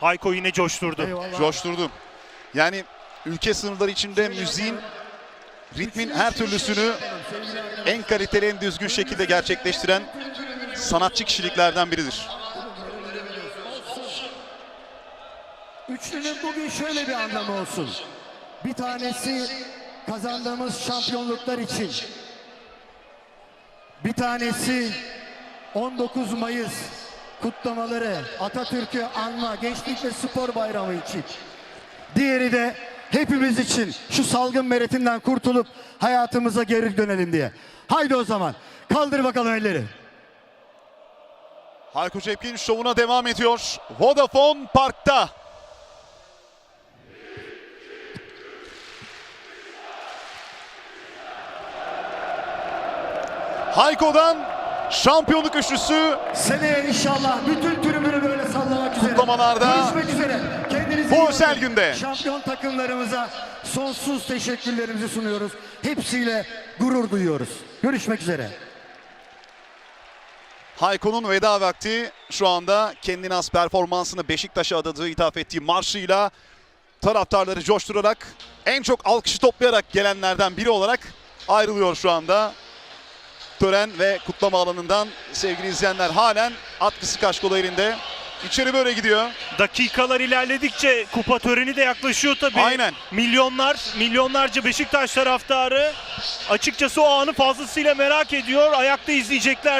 Hayko yine coşturdu. Eyvallah. Coşturdum. Yani ülke sınırları içinde müziğin, ritmin her türlüsünü en kaliteli, en düzgün şekilde gerçekleştiren sanatçı kişiliklerden biridir. Üçlünün bugün şöyle bir anlamı olsun. Bir tanesi kazandığımız şampiyonluklar için. Bir tanesi 19 Mayıs kutlamaları, Atatürk'ü anma, gençlik ve spor bayramı için. Diğeri de hepimiz için şu salgın meretinden kurtulup hayatımıza geri dönelim diye. Haydi o zaman kaldır bakalım elleri. Hayko Cepkin şovuna devam ediyor. Vodafone Park'ta. Hayko'dan şampiyonluk üçlüsü Seneye inşallah bütün tribünü böyle sallamak üzere. Kutlamalarda Görüşmek üzere. Kendinize bu özel günde. Şampiyon takımlarımıza sonsuz teşekkürlerimizi sunuyoruz. Hepsiyle gurur duyuyoruz. Görüşmek üzere. Hayko'nun veda vakti şu anda kendine has performansını Beşiktaş'a adadığı ithaf ettiği marşıyla taraftarları coşturarak en çok alkışı toplayarak gelenlerden biri olarak ayrılıyor şu anda. Tören ve kutlama alanından sevgili izleyenler halen atkısı kaşkolu elinde. İçeri böyle gidiyor. Dakikalar ilerledikçe kupa töreni de yaklaşıyor tabii. Aynen. Milyonlar, milyonlarca Beşiktaş taraftarı açıkçası o anı fazlasıyla merak ediyor. Ayakta izleyecekler.